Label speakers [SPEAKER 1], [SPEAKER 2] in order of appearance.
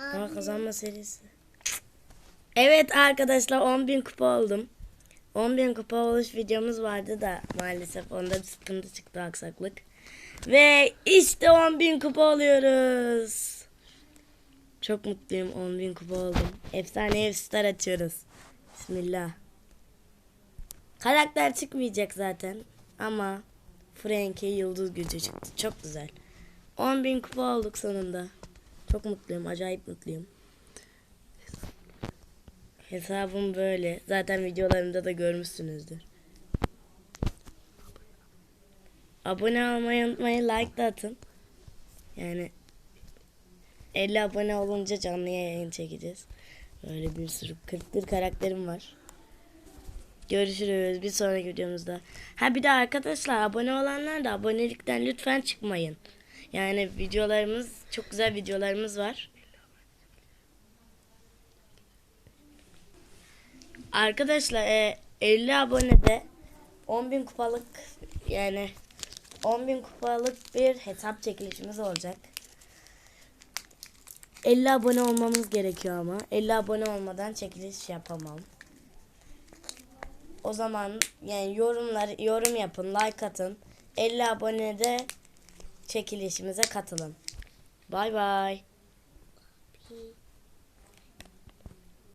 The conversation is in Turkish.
[SPEAKER 1] Ama kazanma serisi. Evet arkadaşlar 10.000 kupa oldum. 10.000 kupa oluş videomuz vardı da maalesef onda bir sıkıntı çıktı aksaklık. Ve işte 10.000 kupa oluyoruz. Çok mutluyum 10.000 kupa oldum. Efsane ev star açıyoruz. Bismillah. Karakter çıkmayacak zaten ama Frank'e yıldız gücü çıktı. Çok güzel. 10.000 kupa olduk sonunda. Çok mutluyum. Acayip mutluyum. Hesabım böyle. Zaten videolarımda da görmüşsünüzdür. Abone olmayı unutmayın. Like da atın. Yani 50 abone olunca canlı yayın çekeceğiz. Böyle bir sürü 41 karakterim var. Görüşürüz bir sonraki videomuzda. Ha bir de arkadaşlar abone olanlar da abonelikten lütfen çıkmayın. Yani videolarımız çok güzel videolarımız var. Arkadaşlar e, 50 abonede 10.000 kupalık yani 10.000 kupalık bir hesap çekilişimiz olacak. 50 abone olmamız gerekiyor ama 50 abone olmadan çekiliş yapamam. O zaman yani yorumlar yorum yapın, like atın. 50 abonede çekilişimize katılın. Bay bay.